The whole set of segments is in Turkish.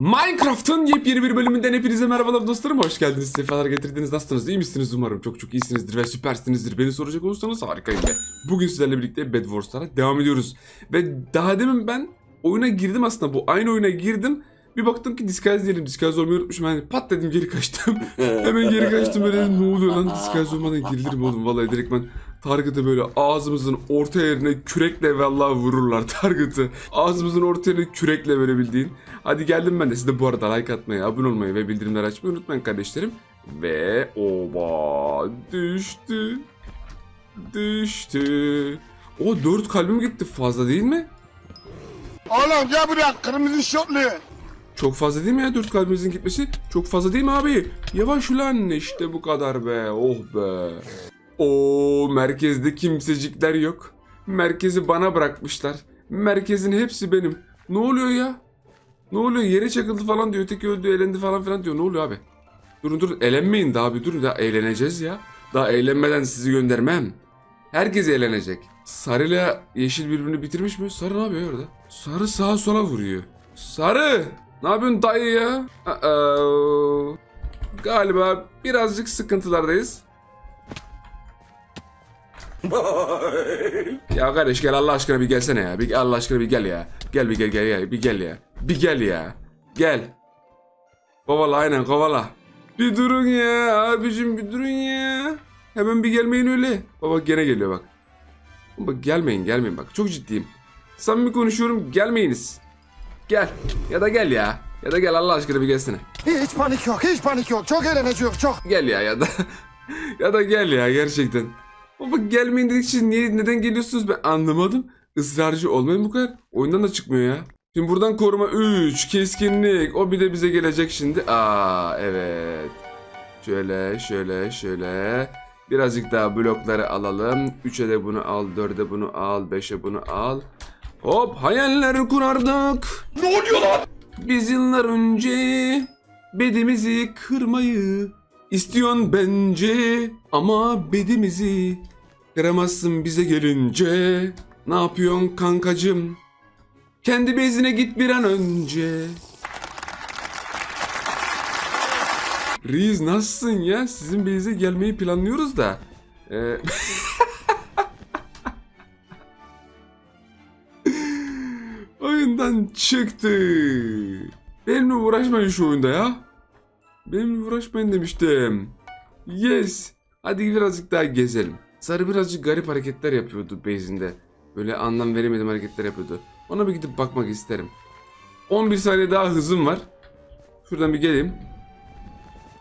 Minecraft'ın yepyeni bir bölümünden hepinize merhabalar dostlarım. Hoş geldiniz. Sefalar getirdiniz. Nasılsınız? İyi misiniz? Umarım çok çok iyisinizdir ve süpersinizdir. Beni soracak olursanız harikayım ve bugün sizlerle birlikte Bed Wars'lara devam ediyoruz. Ve daha demin ben oyuna girdim aslında. Bu aynı oyuna girdim. Bir baktım ki disguise diyelim. Disguise olmayı unutmuşum. Yani pat dedim geri kaçtım. Hemen geri kaçtım böyle ne oluyor lan disguise olmadan girilir mi oğlum? Vallahi direkt ben Target'ı böyle ağzımızın orta yerine kürekle vallahi vururlar Target'ı. Ağzımızın orta yerine kürekle böyle bildiğin. Hadi geldim ben de. Siz de bu arada like atmayı, abone olmayı ve bildirimleri açmayı unutmayın kardeşlerim. Ve oba düştü. Düştü. O 4 kalbim gitti fazla değil mi? Oğlum gel buraya kırmızı şortlu. Çok fazla değil mi ya 4 kalbimizin gitmesi? Çok fazla değil mi abi? Yavaş ulan işte bu kadar be. Oh be. O merkezde kimsecikler yok. Merkezi bana bırakmışlar. Merkezin hepsi benim. Ne oluyor ya? Ne oluyor? Yere çakıldı falan diyor. Öteki öldü, elendi falan filan diyor. Ne oluyor abi? Durun durun. Eğlenmeyin daha bir durun. Daha eğleneceğiz ya. Daha eğlenmeden sizi göndermem. Herkes eğlenecek. Sarıyla yeşil birbirini bitirmiş mi? Sarı ne yapıyor orada? Sarı sağa sola vuruyor. Sarı! Ne yapıyorsun dayı ya? Uh-oh. Galiba birazcık sıkıntılardayız. Ya kardeş gel Allah aşkına bir gelsene ya. Bir Allah aşkına bir gel ya. Gel bir gel gel ya. Bir gel ya. Bir gel ya. Gel. Kovala aynen kovala. Bir durun ya abicim bir durun ya. Hemen bir gelmeyin öyle. Baba gene geliyor bak. Bak gelmeyin gelmeyin bak çok ciddiyim. Samimi konuşuyorum gelmeyiniz. Gel ya da gel ya. Ya da gel Allah aşkına bir gelsene. Hiç panik yok, hiç panik yok. Çok eğleneceğiz, çok. Gel ya ya da ya da gel ya gerçekten. Baba gelmeyin dedik için niye neden geliyorsunuz ben anlamadım. Israrcı olmayın bu kadar. Oyundan da çıkmıyor ya. Şimdi buradan koruma 3 keskinlik. O bir de bize gelecek şimdi. Aa evet. Şöyle şöyle şöyle. Birazcık daha blokları alalım. 3'e de bunu al, 4'e bunu al, 5'e bunu al. Hop hayaller kurardık. Ne oluyor lan? Biz yıllar önce bedimizi kırmayı istiyorsun bence ama bedimizi kıramazsın bize gelince. Ne yapıyorsun kankacım? Kendi bezine git bir an önce. Riz nasılsın ya? Sizin beyze gelmeyi planlıyoruz da. Ee... Oyundan çıktı. Benimle uğraşmayın şu oyunda ya. Benimle uğraşmayın demiştim. Yes. Hadi birazcık daha gezelim. Sarı birazcık garip hareketler yapıyordu base'inde. Böyle anlam veremedim hareketler yapıyordu. Ona bir gidip bakmak isterim. 11 saniye daha hızım var. Şuradan bir geleyim.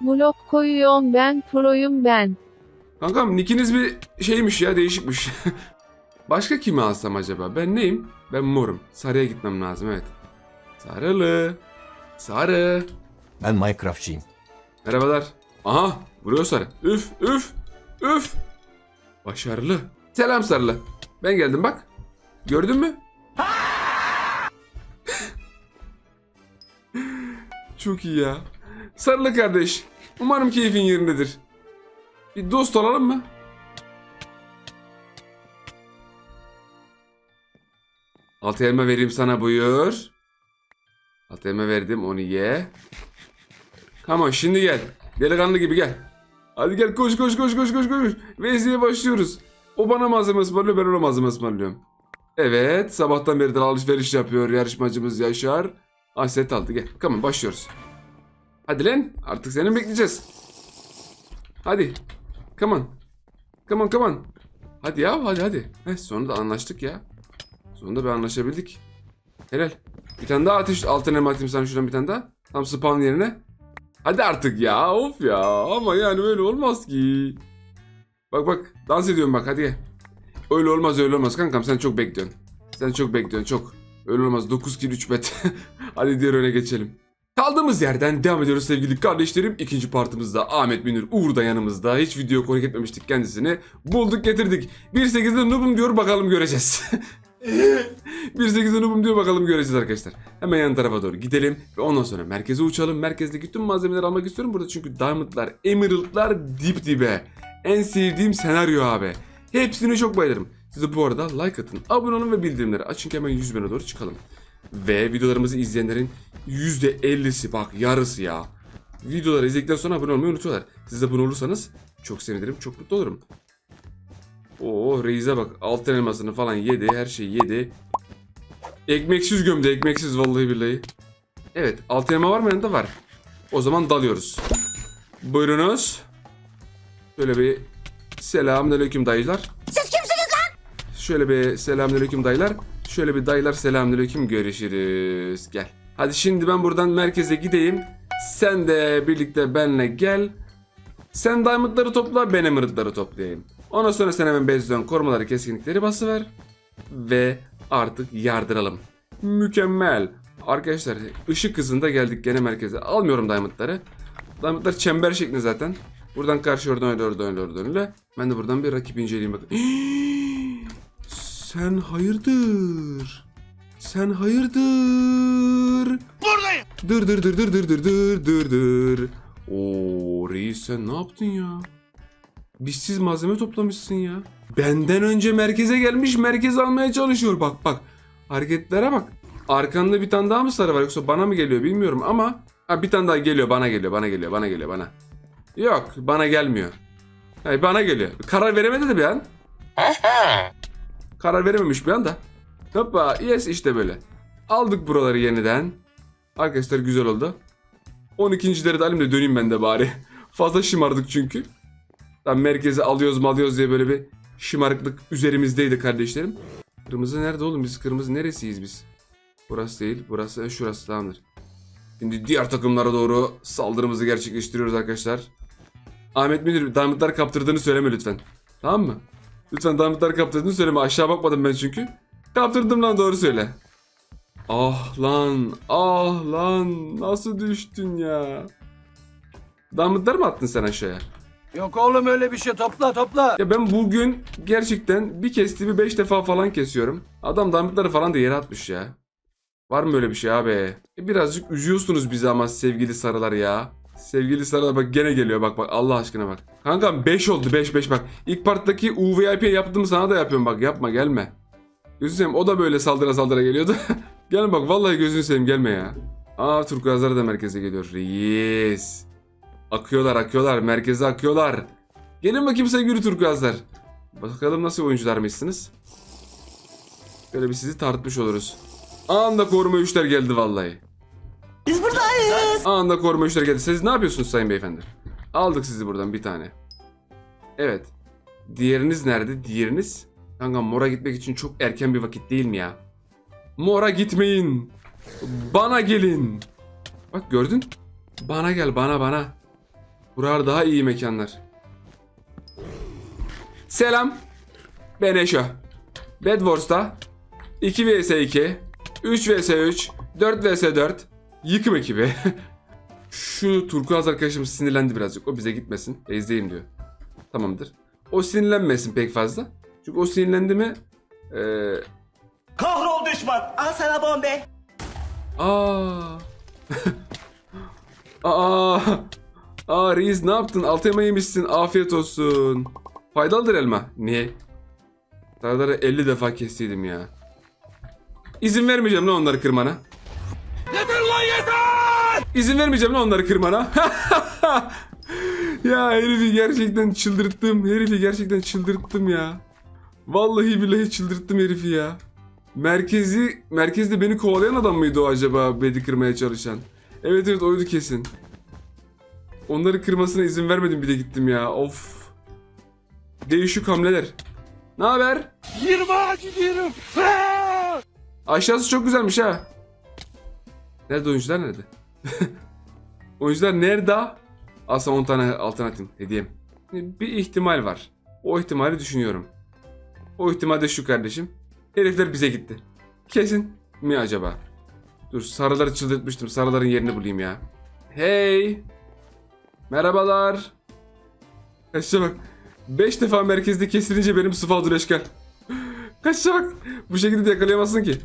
Blok koyuyorum ben proyum ben. Kankam nickiniz bir şeymiş ya değişikmiş. Başka kimi alsam acaba? Ben neyim? Ben morum. Sarıya gitmem lazım evet. Sarılı. Sarı. Ben Minecraftçıyım. Merhabalar. Aha vuruyor sarı. Üf üf üf. Başarılı. Selam sarılı. Ben geldim bak. Gördün mü? Çok iyi ya. Sarılı kardeş. Umarım keyfin yerindedir. Bir dost olalım mı? Altı elma vereyim sana buyur. Altı elma verdim onu ye. Tamam şimdi gel. Delikanlı gibi gel. Hadi gel koş koş koş koş koş koş. Vezniye başlıyoruz. O bana malzeme ısmarlıyor ben ona malzeme ısmarlıyorum. Evet sabahtan beridir alışveriş yapıyor yarışmacımız Yaşar. Aset aldı gel. Tamam başlıyoruz. Hadi lan artık seni bekleyeceğiz. Hadi. Come on. Come on come on. Hadi ya hadi hadi. Heh, sonunda anlaştık ya. Sonunda bir anlaşabildik. Helal. Bir tane daha ateş altın elma atayım sana şuradan bir tane daha. Tam spawn yerine. Hadi artık ya of ya ama yani böyle olmaz ki. Bak bak dans ediyorum bak hadi. Öyle olmaz öyle olmaz kankam sen çok bekliyorsun. Sen çok bekliyorsun çok. Öyle olmaz 9 kill 3 bet. hadi diğer öne geçelim. Kaldığımız yerden devam ediyoruz sevgili kardeşlerim. İkinci partımızda Ahmet Münir Uğur da yanımızda. Hiç video konuk etmemiştik kendisini. Bulduk getirdik. 1.8'de noobum diyor bakalım göreceğiz. 1.8'de noobum diyor bakalım göreceğiz arkadaşlar. Hemen yan tarafa doğru gidelim ve ondan sonra merkeze uçalım. Merkezdeki tüm malzemeleri almak istiyorum burada çünkü diamondlar, emeraldlar dip dibe. En sevdiğim senaryo abi. Hepsini çok bayılırım. Size bu arada like atın, abone olun ve bildirimleri açın ki hemen 100 bine doğru çıkalım. Ve videolarımızı izleyenlerin %50'si bak yarısı ya. Videoları izledikten sonra abone olmayı unutuyorlar. Siz abone olursanız çok sevinirim, çok mutlu olurum. Oo Reis'e bak. Altın elmasını falan yedi. Her şeyi yedi. Ekmeksiz gömdü. Ekmeksiz vallahi billahi. Evet. Altın elma var mı yanında? Var. O zaman dalıyoruz. Buyurunuz. Şöyle bir selamünaleyküm dayılar. Siz kimsiniz lan? Şöyle bir selamünaleyküm dayılar. Şöyle bir dayılar selamünaleyküm görüşürüz. Gel. Hadi şimdi ben buradan merkeze gideyim. Sen de birlikte benle gel. Sen diamondları topla, ben emeraldları toplayayım. Ondan sonra sen hemen bezden korumaları keskinlikleri basıver. Ve artık yardıralım. Mükemmel. Arkadaşlar ışık hızında geldik gene merkeze. Almıyorum diamondları. Diamondlar çember şeklinde zaten. Buradan karşı oradan öyle oradan öyle oradan öyle. Ben de buradan bir rakip inceleyeyim bakın. Sen hayırdır? Sen hayırdır? Buradayım. Dır dır dır dır dır dır dır dır dır. Oo reis sen ne yaptın ya? Bizsiz malzeme toplamışsın ya. Benden önce merkeze gelmiş merkez almaya çalışıyor bak bak. Hareketlere bak. Arkanda bir tane daha mı sarı var yoksa bana mı geliyor bilmiyorum ama. Ha bir tane daha geliyor bana geliyor bana geliyor bana geliyor bana. Yok bana gelmiyor. Hayır bana geliyor. Karar veremedi de bir an. Karar verememiş bir anda. Hoppa yes işte böyle. Aldık buraları yeniden. Arkadaşlar güzel oldu. 12.leri de alayım da döneyim ben de bari. Fazla şımardık çünkü. Tam merkeze alıyoruz mu alıyoruz diye böyle bir şımarıklık üzerimizdeydi kardeşlerim. Kırmızı nerede oğlum? Biz kırmızı neresiyiz biz? Burası değil. Burası e, şurası tamamdır. Şimdi diğer takımlara doğru saldırımızı gerçekleştiriyoruz arkadaşlar. Ahmet Müdür diamondlar kaptırdığını söyleme lütfen. Tamam mı? Lütfen diamondlar kaptırdığını söyleme. Aşağı bakmadım ben çünkü. Kaptırdım lan doğru söyle. Ah lan, ah lan nasıl düştün ya? Diamondlar mı attın sen aşağıya? Yok oğlum öyle bir şey topla topla. Ya ben bugün gerçekten bir kestiğimi 5 defa falan kesiyorum. Adam diamondları falan da yere atmış ya. Var mı böyle bir şey abi? E birazcık üzüyorsunuz bizi ama sevgili sarılar ya. Sevgili sarılar bak gene geliyor bak bak Allah aşkına bak. Kankam 5 oldu 5 5 bak. İlk parttaki UVIP yaptım sana da yapıyorum bak yapma gelme. Gözünü seveyim o da böyle saldıra saldıra geliyordu. Gel bak vallahi gözünü seveyim gelme ya. Aa turkuazlar da merkeze geliyor. Reis. Akıyorlar akıyorlar merkeze akıyorlar. Gelin bakayım sevgili turkuazlar. Bakalım nasıl oyuncularmışsınız. Böyle bir sizi tartmış oluruz. Anında koruma üçler geldi vallahi. Biz buradayız. Anında koruma üçler geldi. Siz ne yapıyorsunuz sayın beyefendi? Aldık sizi buradan bir tane. Evet. Diğeriniz nerede? Diğeriniz? Kanka mora gitmek için çok erken bir vakit değil mi ya? Mora gitmeyin. Bana gelin. Bak gördün? Bana gel bana bana. Buralar daha iyi mekanlar. Selam. Ben Eşo. Bed Wars'ta 2 vs 2, 3 vs 3, 4 vs 4 yıkım ekibi. Şu turkuaz arkadaşımız sinirlendi birazcık. O bize gitmesin. Ezdeyim diyor. Tamamdır. O sinirlenmesin pek fazla. Çünkü o sinirlendi mi eee Kahrol düşman. Al sana bombe. Aa. Aa. Aa reis ne yaptın? Elma yemişsin. Afiyet olsun. Faydalıdır elma. Niye? Sarıları 50 defa kestiydim ya. İzin vermeyeceğim lan onları kırmana. Yeter lan yeter! İzin vermeyeceğim lan onları kırmana. ya herifi gerçekten çıldırttım. Herifi gerçekten çıldırttım ya. Vallahi billahi çıldırttım herifi ya. Merkezi, merkezde beni kovalayan adam mıydı o acaba bedi kırmaya çalışan? Evet evet oydu kesin. Onları kırmasına izin vermedim bir de gittim ya. Of. Değişik hamleler. Ne haber? 20 gidiyorum. Aşağısı çok güzelmiş ha. Nerede oyuncular nerede? oyuncular nerede? Sana 10 tane alternatif hediyem. Bir ihtimal var. O ihtimali düşünüyorum. O ihtimal de şu kardeşim. Herifler bize gitti. Kesin mi acaba? Dur sarıları çıldırtmıştım. Sarıların yerini bulayım ya. Hey. Merhabalar. Kaçça bak. 5 defa merkezde kesilince benim sıfal dureşken. Kaçça bak. Bu şekilde de yakalayamazsın ki.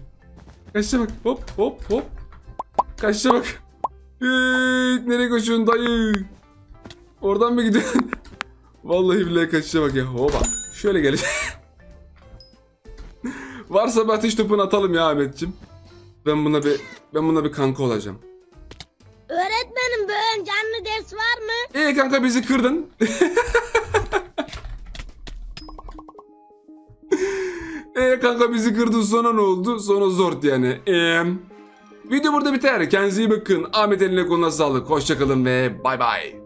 Kaçça bak. Hop hop hop. Kaçça bak. Hey, nereye koşuyorsun dayı? Oradan mı gidiyorsun? Vallahi billahi kaçça bak ya. Hopa. Şöyle gel. Varsa bir ateş topunu atalım ya Ahmetçim. Ben buna bir ben buna bir kanka olacağım. İyi kanka bizi kırdın. Ee kanka bizi kırdın sonra ne oldu? Sonra zort yani. Ee, video burada biter. Kendinize iyi bakın. Ahmet eline koluna sağlık. Hoşçakalın ve bay bay.